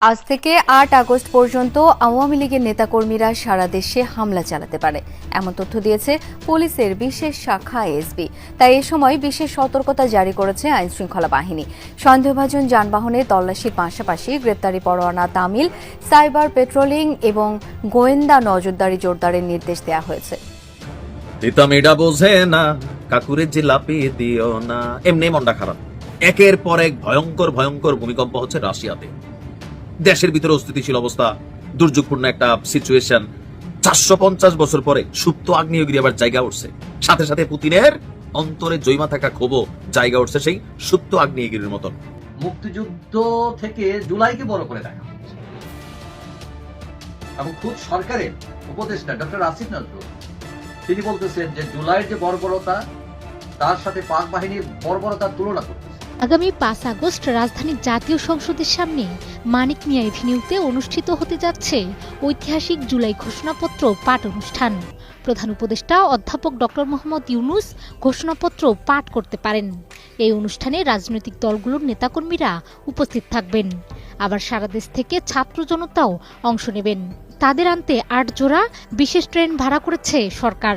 আজ থেকে আট আগস্ট পর্যন্ত আওয়ামী লীগের নেতাকর্মীরা সারা দেশে হামলা চালাতে পারে। এমন তথ্য দিয়েছে পুলিশের বিশেষ শাখা এসবি। তাই এ সময় বিশেষ সতর্কতা জারি করেছে আইনশৃঙ্খলা বাহিনী। সন্দেহভাজন যানবাহনে তল্লাশির পাশাপাশি গ্রেপ্তারি পরোয়ানা তামিল, সাইবার পেট্রোলিং এবং গোয়েন্দা নজরদারি জোরদারের নির্দেশ দেওয়া হয়েছে। বোঝে না দিও না। এমনি খারাপ। একের পর এক ভয়ঙ্কর ভয়ঙ্কর ভূমিকম্প হচ্ছে রাশিয়াতে। দেশের ভিতরে অস্থিতিশীল অবস্থা দুর্যোগপূর্ণ একটা সিচুয়েশন চারশো পঞ্চাশ বছর পরে সুপ্ত আগ্নেয়গিরি আবার জায়গা উঠছে। সাথে সাথে পুতিনের অন্তরে জৈমা থাকা ক্ষোভও জায়গা উঠছে সেই সুপ্ত আগ্নেয়গিরির মতন। মুক্তিযুদ্ধ থেকে জুলাইকে বড় করে দেখা এবং খুব সরকারের উপদেষ্টা ডক্টর আসিফ নজরুল তিনি বলতেছেন যে জুলাইয়ের যে বর্বরতা তার সাথে পাক বাহিনীর বর্বরতার তুলনা করতেছে। আগামী পাঁচ আগস্ট রাজধানীর জাতীয় সংসদের সামনে মানিক মিয়া এভিনিউতে অনুষ্ঠিত হতে যাচ্ছে ঐতিহাসিক জুলাই ঘোষণাপত্র পাঠ অনুষ্ঠান। প্রধান উপদেষ্টা অধ্যাপক ডক্টর মোহাম্মদ ইউনুস ঘোষণাপত্র পাঠ করতে পারেন। এই অনুষ্ঠানে রাজনৈতিক দলগুলোর নেতাকর্মীরা উপস্থিত থাকবেন। আবার সারা দেশ থেকে ছাত্র জনতাও অংশ নেবেন। তাদের আনতে আট জোড়া বিশেষ ট্রেন ভাড়া করেছে সরকার।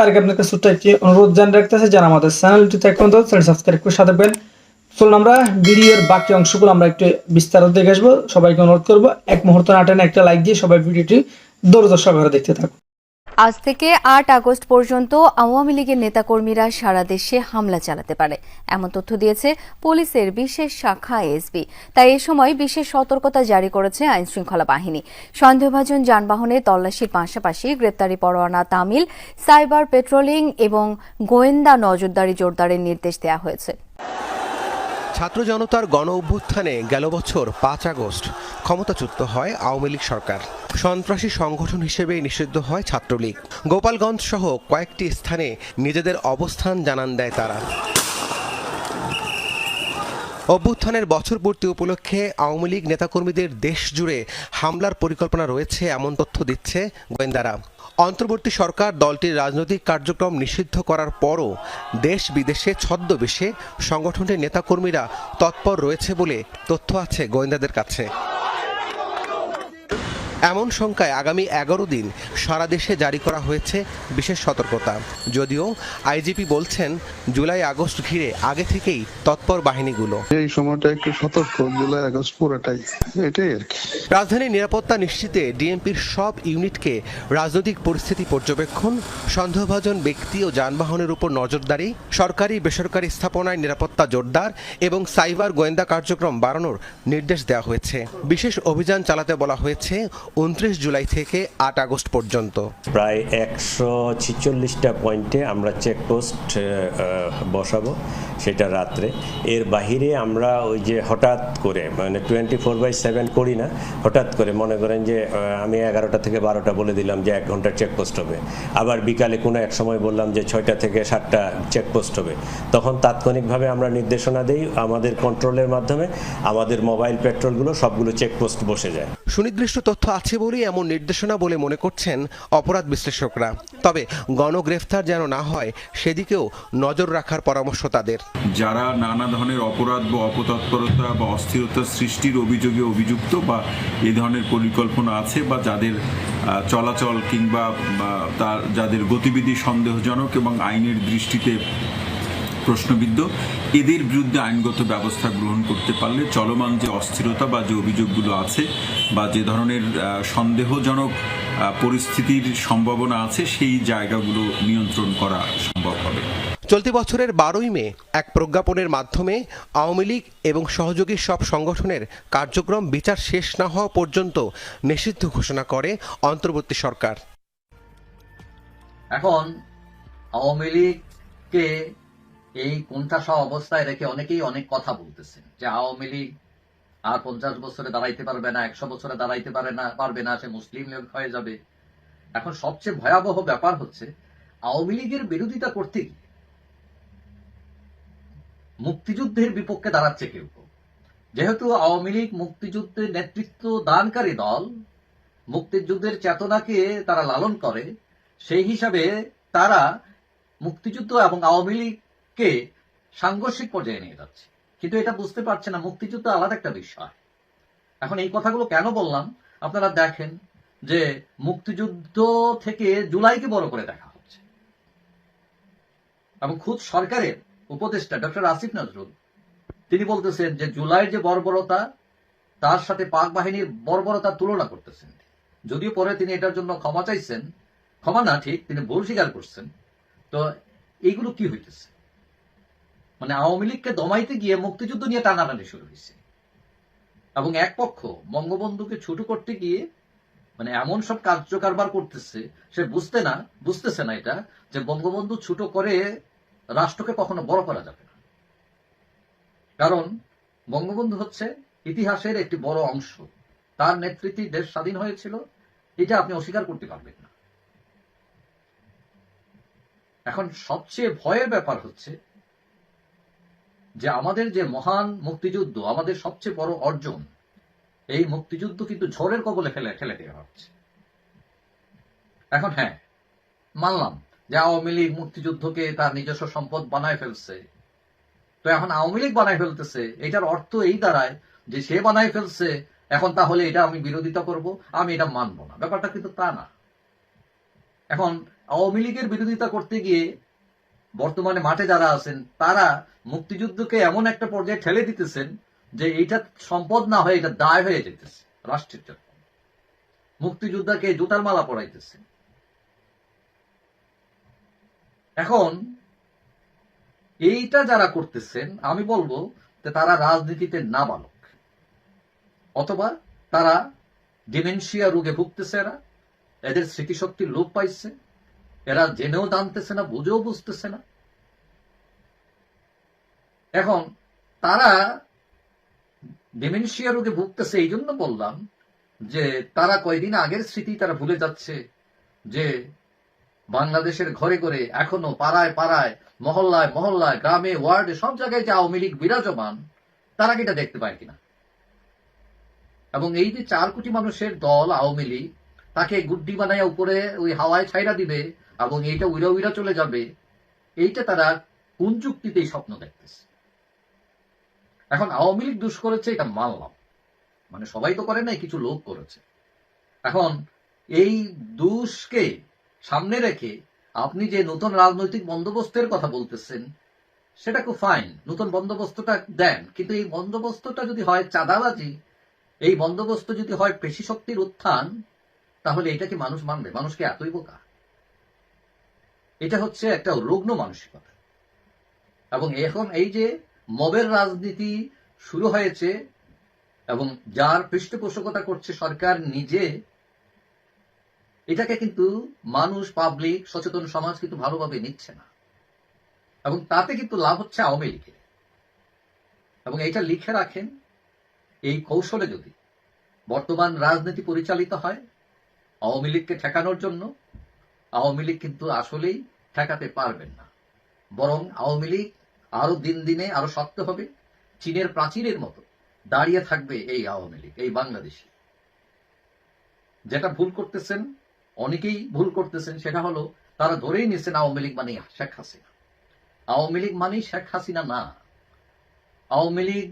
তার আগে আপনাকে ছোট্ট একটি অনুরোধ জানিয়ে রাখতেছে, যারা আমাদের চ্যানেলটিতে এখন চ্যানেল সাবস্ক্রাইব করে সাথে পেন চলুন আমরা ভিডিওর বাকি অংশগুলো আমরা একটু বিস্তারিত দেখে আসব। সবাইকে অনুরোধ করব, এক মুহূর্ত না একটা লাইক দিয়ে সবাই ভিডিওটি দৌড় সহকারে দেখতে থাকুন। আজ থেকে আট আগস্ট পর্যন্ত আওয়ামী লীগের নেতাকর্মীরা সারা দেশে হামলা চালাতে পারে। এমন তথ্য দিয়েছে পুলিশের বিশেষ শাখা এসবি। তাই এ সময় বিশেষ সতর্কতা জারি করেছে আইনশৃঙ্খলা বাহিনী। সন্দেহভাজন যানবাহনে তল্লাশির পাশাপাশি গ্রেপ্তারি পরোয়ানা তামিল, সাইবার পেট্রোলিং এবং গোয়েন্দা নজরদারি জোরদারের নির্দেশ দেওয়া হয়েছে। ছাত্র জনতার গণ অভ্যুত্থানে গেল বছর পাঁচ আগস্ট ক্ষমতাচ্যুত হয় আওয়ামী লীগ সরকার। সন্ত্রাসী সংগঠন হিসেবে নিষিদ্ধ হয় ছাত্রলীগ। গোপালগঞ্জ সহ কয়েকটি স্থানে নিজেদের অবস্থান জানান দেয় তারা। অভ্যুত্থানের বছর পূর্তি উপলক্ষে আওয়ামী লীগ নেতাকর্মীদের দেশ জুড়ে হামলার পরিকল্পনা রয়েছে, এমন তথ্য দিচ্ছে গোয়েন্দারা। অন্তর্বর্তী সরকার দলটির রাজনৈতিক কার্যক্রম নিষিদ্ধ করার পরও দেশ বিদেশে ছদ্মবেশে সংগঠনটির নেতাকর্মীরা তৎপর রয়েছে বলে তথ্য আছে গোয়েন্দাদের কাছে। এমন সংখ্যায় আগামী এগারো দিন সারা দেশে জারি করা হয়েছে বিশেষ সতর্কতা। যদিও আইজিপি বলছেন জুলাই আগস্ট ঘিরে আগে থেকেই তৎপর বাহিনীগুলো। এই সময়টা একটু সতর্ক জুলাই আগস্ট পুরোটাই। এটাই আর কি। রাজধানীর নিরাপত্তা নিশ্চিতে ডিএমপির সব ইউনিটকে রাজনৈতিক পরিস্থিতি পর্যবেক্ষণ সন্দেহভাজন ব্যক্তি ও যানবাহনের উপর নজরদারি সরকারি বেসরকারি স্থাপনায় নিরাপত্তা জোরদার এবং সাইবার গোয়েন্দা কার্যক্রম বাড়ানোর নির্দেশ দেওয়া হয়েছে। বিশেষ অভিযান চালাতে বলা হয়েছে উনত্রিশ জুলাই থেকে আট আগস্ট পর্যন্ত। প্রায় একশো ছিচল্লিশটা পয়েন্টে আমরা চেকপোস্ট বসাবো সেটা রাত্রে। এর বাহিরে আমরা ওই যে হঠাৎ করে মানে টোয়েন্টি ফোর বাই সেভেন করি না হঠাৎ করে মনে করেন যে আমি এগারোটা থেকে বারোটা বলে দিলাম যে এক ঘণ্টার চেকপোস্ট হবে। আবার বিকালে কোনো এক সময় বললাম যে ছয়টা থেকে সাতটা চেকপোস্ট হবে। তখন তাৎক্ষণিকভাবে আমরা নির্দেশনা দেই আমাদের কন্ট্রোলের মাধ্যমে আমাদের মোবাইল পেট্রোলগুলো সবগুলো চেকপোস্ট বসে যায়। সুনির্দিষ্ট তথ্য আছে বলেই এমন নির্দেশনা বলে মনে করছেন অপরাধ বিশ্লেষকরা। তবে গণগ্রেফতার যেন না হয়, সেদিকেও নজর রাখার পরামর্শ তাদের। যারা নানা ধরনের অপরাধ বা অপতৎপরতা বা অস্থিরতা সৃষ্টির অভিযোগে অভিযুক্ত বা এ ধরনের পরিকল্পনা আছে বা যাদের চলাচল কিংবা তার, যাদের গতিবিধি সন্দেহজনক এবং আইনের দৃষ্টিতে প্রশ্নবিদ্ধ। এদের বিরুদ্ধে আইনগত ব্যবস্থা গ্রহণ করতে পারলে চলমান যে অস্থিরতা বা যে অভিযোগগুলো আছে বা যে ধরনের আহ, সন্দেহজনক আহ, পরিস্থিতির সম্ভাবনা আছে সেই জায়গাগুলো নিয়ন্ত্রণ করা সম্ভব হবে। চলতি বছরের বারোই মে এক প্রজ্ঞাপনের মাধ্যমে আওয়ামী লীগ এবং সহযোগী সব সংগঠনের কার্যক্রম বিচার শেষ না হওয়া পর্যন্ত নিষিদ্ধ ঘোষণা করে অন্তর্বর্তী সরকার। এখন আওয়ামী লীগকে এই কোণঠাসা অবস্থায় রেখে অনেকেই অনেক কথা বলতেছেন যে আওয়ামী লীগ আর পঞ্চাশ বছরে দাঁড়াইতে পারবে না, একশো বছরে দাঁড়াইতে পারে না, পারবে না, সে মুসলিম লীগ হয়ে যাবে এখন সবচেয়ে ভয়াবহ ব্যাপার হচ্ছে, আওয়ামী লীগের বিরোধিতা করতে গিয়ে মুক্তিযুদ্ধের বিপক্ষে দাঁড়াচ্ছে কেউ। যেহেতু আওয়ামী লীগ মুক্তিযুদ্ধের নেতৃত্ব দানকারী দল, মুক্তিযুদ্ধের চেতনাকে তারা লালন করে, সেই হিসাবে তারা মুক্তিযুদ্ধ এবং আওয়ামী লীগকে সাংঘর্ষিক পর্যায়ে নিয়ে যাচ্ছে। কিন্তু এটা বুঝতে পারছে না, মুক্তিযুদ্ধ আলাদা একটা বিষয়। এখন এই কথাগুলো কেন বললাম? আপনারা দেখেন যে মুক্তিযুদ্ধ থেকে জুলাইকে বড় করে দেখা হচ্ছে। এবং খুদ সরকারের উপদেষ্টা ডক্টর আসিফ নজরুল, তিনি বলতেছেন যে জুলাইয়ের যে বর্বরতা, তার সাথে পাক বাহিনীর বর্বরতার তুলনা করতেছেন যদিও পরে তিনি এটার জন্য ক্ষমা চাইছেন, ক্ষমা না ঠিক, তিনি ভুল স্বীকার করছেন। তো এইগুলো কি হইতেছে? মানে আওয়ামী লীগকে দমাইতে গিয়ে মুক্তিযুদ্ধ নিয়ে টানাটানি শুরু হয়েছে। এবং এক পক্ষ বঙ্গবন্ধুকে ছোট করতে গিয়ে মানে এমন সব কার্যকারবার করতেছে, সে বুঝতে না, বুঝতেছে না এটা, যে বঙ্গবন্ধু ছোট করে রাষ্ট্রকে কখনো বড় করা যাবে না। কারণ বঙ্গবন্ধু হচ্ছে ইতিহাসের একটি বড় অংশ। তার নেতৃত্বে দেশ স্বাধীন হয়েছিল, এটা আপনি অস্বীকার করতে পারবেন না। এখন সবচেয়ে ভয়ের ব্যাপার হচ্ছে যে আমাদের যে মহান মুক্তিযুদ্ধ, আমাদের সবচেয়ে বড় অর্জন, এই মুক্তিযুদ্ধ কিন্তু ঝড়ের কবলে ফেলে ফেলে দেওয়া হচ্ছে। এখন হ্যাঁ মানলাম যে আওয়ামী লীগ মুক্তিযুদ্ধকে তার নিজস্ব সম্পদ বানায় ফেলছে। তো এখন আওয়ামী লীগ বানায় ফেলতেছে, এটার অর্থ এই দাঁড়ায় যে সে বানায় ফেলছে, এখন তাহলে এটা আমি বিরোধিতা করব, আমি এটা মানব না। ব্যাপারটা কিন্তু তা না। এখন আওয়ামী লীগের বিরোধিতা করতে গিয়ে বর্তমানে মাঠে যারা আছেন, তারা মুক্তিযুদ্ধকে এমন একটা পর্যায়ে ঠেলে দিতেছেন যে এইটা সম্পদ না হয়ে এটা দায় হয়ে যেতেছে রাষ্ট্রের জন্য। মুক্তিযোদ্ধাকে জুতার মালা পড়াইতেছে এখন এইটা যারা করতেছেন, আমি বলব যে তারা রাজনীতিতে না বালক অথবা তারা ডিমেনশিয়া রোগে ভুগতেছে এরা, এদের স্মৃতিশক্তি লোপ পাইছে। এরা জেনেও জানতেছে না, বুঝেও বুঝতেছে না। এখন তারা ডিমেনশিয়া রোগে ভুগতেছে এই জন্য বললাম যে তারা কয়দিন আগের স্মৃতি তারা ভুলে যাচ্ছে যে বাংলাদেশের ঘরে ঘরে এখনও পাড়ায় পাড়ায়, মহল্লায় মহল্লায়, গ্রামে, ওয়ার্ডে সব জায়গায় যে আওয়ামী লীগ বিরাজমান, তারা কি এটা দেখতে পায় কিনা? এবং এই যে চার কোটি মানুষের দল আওয়ামী লীগ, তাকে গুড্ডি বানাইয়া উপরে ওই হাওয়ায় ছাইরা দিবে এবং এইটা উইরা উইরা চলে যাবে, এইটা তারা কোন যুক্তিতেই স্বপ্ন দেখতেছে। এখন আওয়ামী লীগ দুষ করেছে, এটা মানলাম। মানে সবাই তো করে নাই, কিছু লোক করেছে। এখন এই দুষকে সামনে রেখে আপনি যে নতুন রাজনৈতিক বন্দোবস্তের কথা বলতেছেন, সেটা খুব ফাইন নতুন বন্দোবস্তটা দেন। কিন্তু এই বন্দোবস্তটা যদি হয় চাঁদাবাজি, এই বন্দোবস্ত যদি হয় পেশি শক্তির উত্থান, তাহলে এটা কি মানুষ মানবে? মানুষকে এতই বোকা? এটা হচ্ছে একটা রুগ্ন মানসিকতা। এবং এখন এই যে মবের রাজনীতি শুরু হয়েছে এবং যার পৃষ্ঠপোষকতা করছে সরকার নিজে, এটাকে কিন্তু মানুষ পাবলিক সচেতন সমাজ কিন্তু ভালোভাবে নিচ্ছে না। এবং তাতে কিন্তু লাভ হচ্ছে আওয়ামী লীগের। এবং এটা লিখে রাখেন, এই কৌশলে যদি বর্তমান রাজনীতি পরিচালিত হয়, আওয়ামী লীগকে ঠেকানোর জন্য আওয়ামী লীগ কিন্তু আসলেই ঠেকাতে পারবেন না। বরং আওয়ামী লীগ আরও দিন দিনে আরও শক্ত হবে, চীনের প্রাচীরের মতো দাঁড়িয়ে থাকবে এই আওয়ামী লীগ, এই বাংলাদেশে যেটা ভুল করতেছেন, অনেকেই ভুল করতেছেন, সেটা হলো তারা ধরেই নিয়েছেন আওয়ামী লীগ মানে শেখ হাসিনা। আওয়ামী লীগ মানেই শেখ হাসিনা না। আওয়ামী লীগ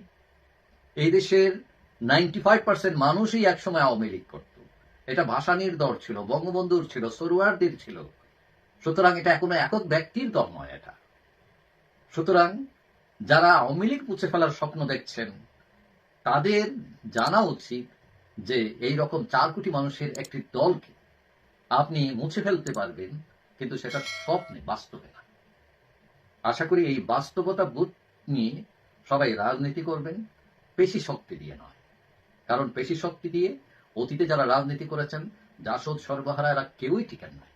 এই দেশের নাইনটি ফাইভ পার্সেন্ট মানুষই একসময় আওয়ামী লীগ করত। এটা ভাসানির দর ছিল, বঙ্গবন্ধুর ছিল, সরুয়ারদের ছিল। সুতরাং এটা কোনো একক ব্যক্তির দল নয় এটা। সুতরাং যারা আওয়ামী লীগ মুছে ফেলার স্বপ্ন দেখছেন, তাদের জানা উচিত যে এই রকম চার কোটি মানুষের একটি দলকে আপনি মুছে ফেলতে পারবেন, কিন্তু সেটা স্বপ্নে, বাস্তবে না। আশা করি এই বাস্তবতা বোধ নিয়ে সবাই রাজনীতি করবেন, পেশি শক্তি দিয়ে নয়। কারণ পেশি শক্তি দিয়ে অতীতে যারা রাজনীতি করেছেন, জাসদ সর্বহারা এরা কেউই টিকেন না।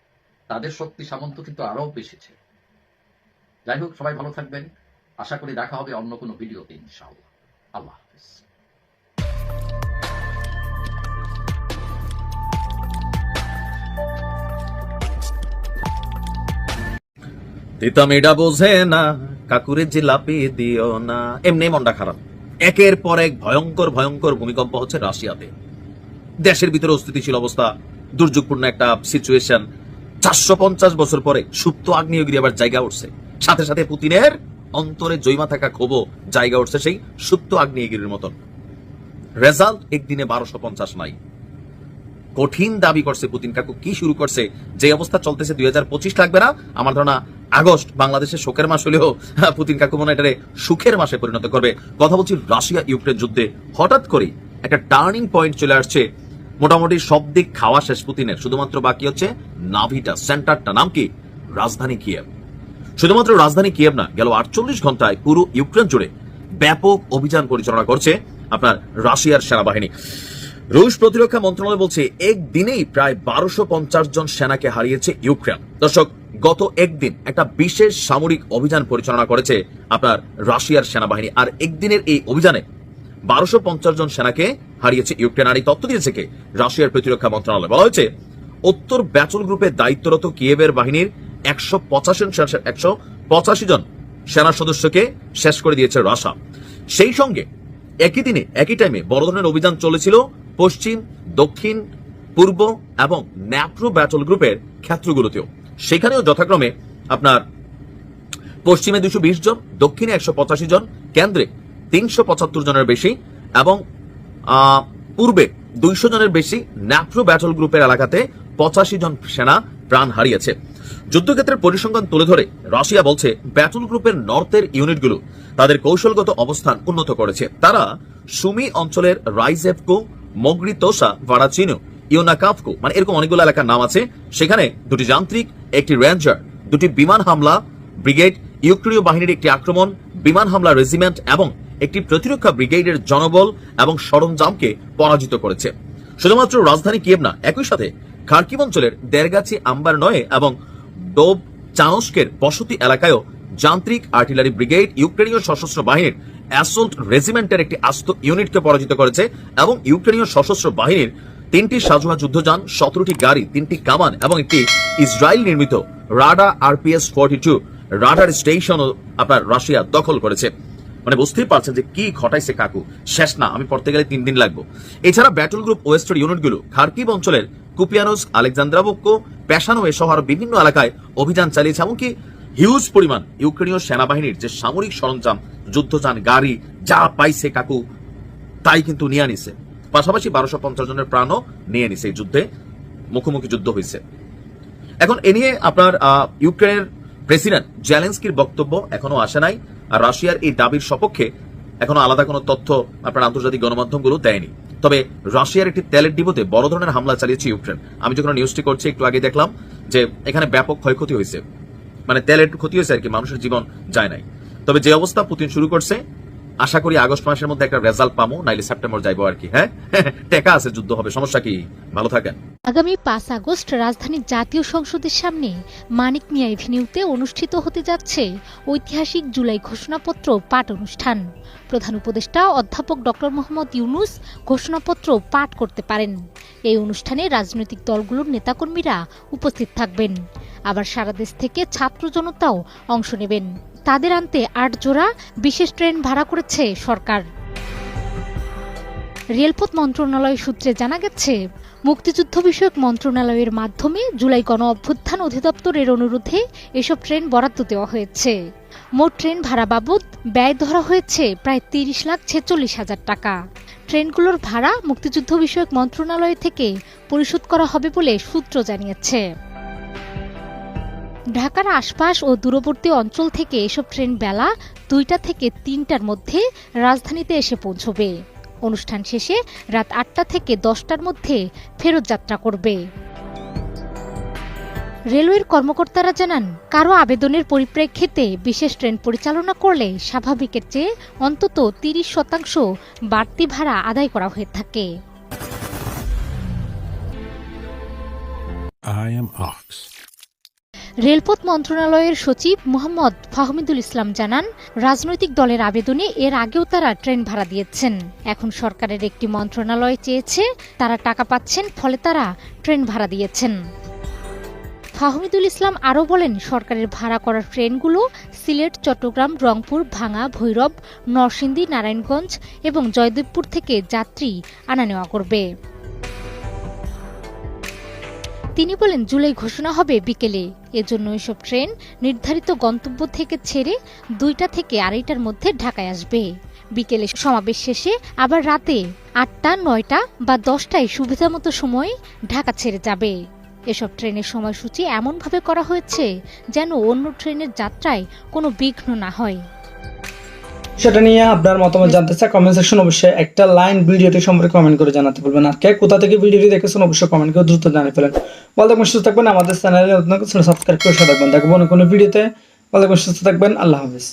তাদের শক্তি সামন্ত কিন্তু আরও বেশিছে। যাই হোক, সবাই ভালো থাকবেন। আশা করি দেখা হবে অন্য কোনো ভিডিওতে, ইনশাআল্লাহ। আল্লাহ হাফিজ। তিতা মেডা বোঝে না, কাকুরে জিলাপি দিও না। এমনি মনটা খারাপ। একের পর এক ভয়ঙ্কর ভয়ঙ্কর ভূমিকম্প হচ্ছে রাশিয়াতে। দেশের ভিতরে অস্থিতিশীল অবস্থা, দুর্যোগপূর্ণ একটা সিচুয়েশন চারশো পঞ্চাশ বছর পরে সুপ্ত আগ্নেয়গিরি আবার জায়গা উঠছে। সাথে সাথে পুতিনের অন্তরে জৈমা থাকা ক্ষোভ জায়গা উঠছে সেই সুপ্ত আগ্নেয়গিরির মতন। রেজাল্ট একদিনে বারোশো পঞ্চাশ নাই। কঠিন দাবি করছে পুতিন কাকু। কি শুরু করছে? যে অবস্থা চলতেছে দুই হাজার পঁচিশ লাগবে না? আমার ধারণা আগস্ট বাংলাদেশের শোকের মাস হলেও পুতিন কাকু মনে এটারে সুখের মাসে পরিণত করবে। কথা বলছি রাশিয়া ইউক্রেন যুদ্ধে। হঠাৎ করে একটা টার্নিং পয়েন্ট চলে আসছে মোটামুটি সব দিক খাওয়া শেষ পুতিনের। শুধুমাত্র বাকি হচ্ছে নাভিটা, সেন্টারটা। নাম কি? রাজধানী কিয়েভ। শুধুমাত্র রাজধানী কিয়েভ না, গেল আটচল্লিশ ঘন্টায় পুরো ইউক্রেন জুড়ে ব্যাপক অভিযান পরিচালনা করছে আপনার রাশিয়ার সেনাবাহিনী। রুশ প্রতিরক্ষা মন্ত্রণালয় বলছে, একদিনেই প্রায় বারোশো পঞ্চাশ জন সেনাকে হারিয়েছে ইউক্রেন। দর্শক, গত একদিন একটা বিশেষ সামরিক অভিযান পরিচালনা করেছে আপনার রাশিয়ার সেনাবাহিনী, আর একদিনের এই অভিযানে বারোশো পঞ্চাশ জন সেনাকে হারিয়েছে ইউক্রেন। আর এই তথ্য দিয়েছে কে? রাশিয়ার প্রতিরক্ষা মন্ত্রণালয়। বলা হয়েছে, উত্তর ব্যাচল গ্রুপে দায়িত্বরত কিয়েভের বাহিনীর একশো পঁচাশি একশো পঁচাশি জন সেনা সদস্যকে শেষ করে দিয়েছে রাশা সেই সঙ্গে একই দিনে, একই টাইমে বড় ধরনের অভিযান চলেছিল পশ্চিম, দক্ষিণ, পূর্ব এবং ন্যাপ্রো ব্যাটল গ্রুপের ক্ষেত্রগুলোতেও। সেখানেও যথাক্রমে আপনার পশ্চিমে দুশো জন, দক্ষিণে একশো পঁচাশি জন, কেন্দ্রে তিনশো পঁচাত্তর জনের বেশি এবং পূর্বে দুইশো জনের বেশি ন্যাপ্রো ব্যাটল গ্রুপের এলাকাতে পঁচাশি জন সেনা প্রাণ হারিয়েছে। যুদ্ধক্ষেত্রের পরিসংখ্যান তুলে ধরে রাশিয়া বলছে ব্যাটল গ্রুপের নর্থের ইউনিটগুলো তাদের কৌশলগত অবস্থান উন্নত করেছে। তারা সুমি অঞ্চলের রাইজেভকো, মগ্রিতোসা, ভারাচিনো ইউনাকাফকো মানে এরকম অনেকগুলো এলাকার নাম আছে। সেখানে দুটি যান্ত্রিক, একটি রেঞ্জার, দুটি বিমান হামলা, ব্রিগেড, ইউক্রেনীয় বাহিনীর একটি আক্রমণ, বিমান হামলা রেজিমেন্ট এবং একটি প্রতিরক্ষা ব্রিগেডের জনবল এবং সরঞ্জামকে পরাজিত করেছে। শুধুমাত্র রাজধানী কিয়েভ না, একই সাথে খার্কিব অঞ্চলের দেরগাছি আম্বার নয়ে এবং ডোব চানস্কের বসতি এলাকায়ও যান্ত্রিক আর্টিলারি ব্রিগেড, ইউক্রেনীয় সশস্ত্র বাহিনীর অ্যাসল্ট রেজিমেন্টের একটি আস্ত ইউনিটকে পরাজিত করেছে এবং ইউক্রেনীয় সশস্ত্র বাহিনীর তিনটি সাজোয়া যুদ্ধযান, সতেরোটি গাড়ি, তিনটি কামান এবং একটি ইসরায়েল নির্মিত RADA RPS forty two radar স্টেশনও আপনার রাশিয়া দখল করেছে। মানে বুঝতেই পারছেন যে কি ঘটাইছে কাকু। শেষ না, আমি পড়তে গেলে তিন দিন লাগবো। এছাড়া ব্যাটল গ্রুপ ওয়েস্টের ইউনিটগুলো খার্কিভ অঞ্চলের কুপিয়ানোস আলেকজান্দ্রাবক্কো পেশানো সহ বিভিন্ন এলাকায় অভিযান চালিয়েছে, এমনকি হিউজ পরিমাণ ইউক্রেনীয় সেনাবাহিনীর যে সামরিক সরঞ্জাম, যুদ্ধযান, গাড়ি, যা পাইছে কাকু, তাই কিন্তু নিয়ে আনিছে। পাশাপাশি বারোশো পঞ্চাশ জনের প্রাণও নিয়ে নিছে এই যুদ্ধে। মুখোমুখি যুদ্ধ হয়েছে এখন এ নিয়ে আপনার ইউক্রেনের প্রেসিডেন্ট জেলেন্সকির বক্তব্য এখনও আসে নাই, আর রাশিয়ার এই দাবির সপক্ষে এখনও আলাদা কোনো তথ্য আপনার আন্তর্জাতিক গণমাধ্যমগুলো দেয়নি। তবে রাশিয়ার একটি তেলের ডিপোতে বড় ধরনের হামলা চালিয়েছে ইউক্রেন। আমি যখন নিউজটি করছি, একটু আগে দেখলাম যে এখানে ব্যাপক ক্ষয়ক্ষতি হয়েছে। মানে তেলের ক্ষতি হয়েছে আর কি, মানুষের জীবন যায় নাই। তবে যে অবস্থা পুতিন শুরু করছে আশা করি আগস্ট মাসের মধ্যে একটা রেজাল্ট পাবো নাইলে সেপ্টেম্বর যাইবো আর কি হ্যাঁ? টেকা আছে, যুদ্ধ হবে, সমস্যা কি? ভালো থাকেন। আগামী পাঁচ আগস্ট রাজধানীর জাতীয় সংসদের সামনে মানিক মিয়া এভিনিউতে অনুষ্ঠিত হতে যাচ্ছে ঐতিহাসিক জুলাই ঘোষণাপত্র পাঠ অনুষ্ঠান। প্রধান উপদেষ্টা অধ্যাপক ডক্টর মোহাম্মদ ইউনুস ঘোষণাপত্র পাঠ করতে পারেন। এই অনুষ্ঠানে রাজনৈতিক দলগুলোর নেতাকর্মীরা উপস্থিত থাকবেন। আবার সারা দেশ থেকে ছাত্র জনতাও অংশ নেবেন। তাদের আনতে আট জোড়া বিশেষ ট্রেন ভাড়া করেছে সরকার। রেলপথ মন্ত্রণালয় সূত্রে জানা গেছে, মুক্তিযুদ্ধ বিষয়ক মন্ত্রণালয়ের মাধ্যমে জুলাই গণ অভ্যুত্থান অধিদপ্তরের অনুরোধে এসব ট্রেন বরাদ্দ দেওয়া হয়েছে। মোট ট্রেন ভাড়া বাবদ ব্যয় ধরা হয়েছে প্রায় তিরিশ লাখ ছেচল্লিশ হাজার টাকা। ট্রেনগুলোর ভাড়া মুক্তিযুদ্ধ বিষয়ক মন্ত্রণালয় থেকে পরিশোধ করা হবে বলে সূত্র জানিয়েছে। ঢাকার আশপাশ ও দূরবর্তী অঞ্চল থেকে এসব ট্রেন বেলা দুইটা থেকে তিনটার মধ্যে রাজধানীতে এসে পৌঁছবে। অনুষ্ঠান শেষে রাত আটটা থেকে দশটার মধ্যে ফেরত যাত্রা করবে। রেলওয়ের কর্মকর্তারা জানান কারও আবেদনের পরিপ্রেক্ষিতে বিশেষ ট্রেন পরিচালনা করলে স্বাভাবিকের চেয়ে অন্তত তিরিশ শতাংশ বাড়তি ভাড়া আদায় করা হয়ে থাকে। I am Ox. রেলপথ মন্ত্রণালয়ের সচিব মোহাম্মদ ফাহমিদুল ইসলাম জানান, রাজনৈতিক দলের আবেদনে এর আগেও তারা ট্রেন ভাড়া দিয়েছেন। এখন সরকারের একটি মন্ত্রণালয় চেয়েছে, তারা টাকা পাচ্ছেন, ফলে তারা ট্রেন ভাড়া দিয়েছেন। ফাহমিদুল ইসলাম আরও বলেন, সরকারের ভাড়া করা ট্রেনগুলো সিলেট, চট্টগ্রাম, রংপুর, ভাঙা, ভৈরব, নরসিংদী, নারায়ণগঞ্জ এবং জয়দেবপুর থেকে যাত্রী আনা নেওয়া করবে। তিনি বলেন, জুলাই ঘোষণা হবে বিকেলে। এজন্য এসব ট্রেন নির্ধারিত গন্তব্য থেকে ছেড়ে দুইটা থেকে আড়াইটার মধ্যে ঢাকায় আসবে। বিকেলে সমাবেশ শেষে আবার রাতে আটটা, নয়টা বা দশটায় সুবিধামতো সময় ঢাকা ছেড়ে যাবে। এসব ট্রেনের সময়সূচি এমনভাবে করা হয়েছে যেন অন্য ট্রেনের যাত্রায় কোনো বিঘ্ন না হয়। সেটা নিয়ে আপনার মতামত জানতে চাই কমেন্ট সেকশন অবশ্যই একটা লাইন ভিডিওটি সম্পর্কে কমেন্ট করে জানাতে বলবেন আর কে কোথা থেকে ভিডিওটি দেখেছেন অবশ্যই কমেন্ট করে দ্রুত জানিয়ে ফেলেন। ভালো থাকবেন, সুস্থ থাকবেন, আমাদের চ্যানেলে নতুন সাবস্ক্রাইব করে থাকবেন দেখব কোনো ভিডিওতে। ভালো থাকবেন, সুস্থ থাকবেন, আল্লাহ হাফিজ।